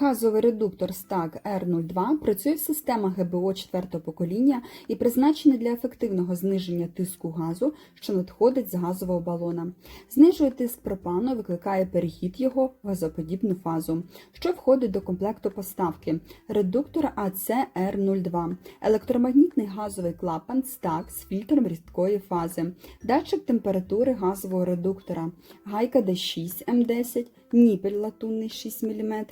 Газовий редуктор STAG R02 працює в системах ГБО 4 покоління і призначений для ефективного зниження тиску газу, що надходить з газового балона. Знижує тиск пропану, викликає перехід його в газоподібну фазу, що входить до комплекту поставки. Редуктор AC-R02, електромагнітний газовий клапан STAG з фільтром рідкої фази, датчик температури газового редуктора, гайка D6 М10, ніпель латунний 6 мм,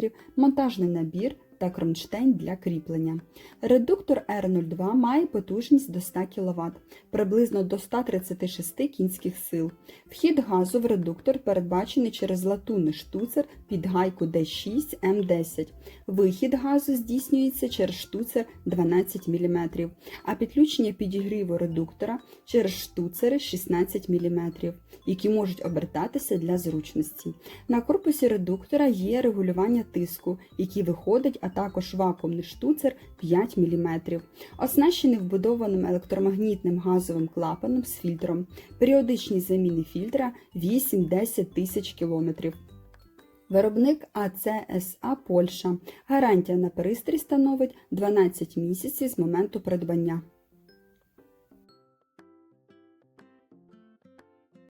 монтажний набір та кронштейн для кріплення. Редуктор R02 має потужність до 100 кВт, приблизно до 136 кінських сил. Вхід газу в редуктор передбачений через латунний штуцер під гайку D6 М10. Вихід газу здійснюється через штуцер 12 мм, а підключення підігріву редуктора через штуцери 16 мм, які можуть обертатися для зручності. На корпусі редуктора є регулювання тиску, який виходить, також вакуумний штуцер 5 мм, оснащений вбудованим електромагнітним газовим клапаном з фільтром. Періодичність заміни фільтра 8-10 тисяч кілометрів. Виробник АЦСА Польща. Гарантія на пристрій становить 12 місяців з моменту придбання.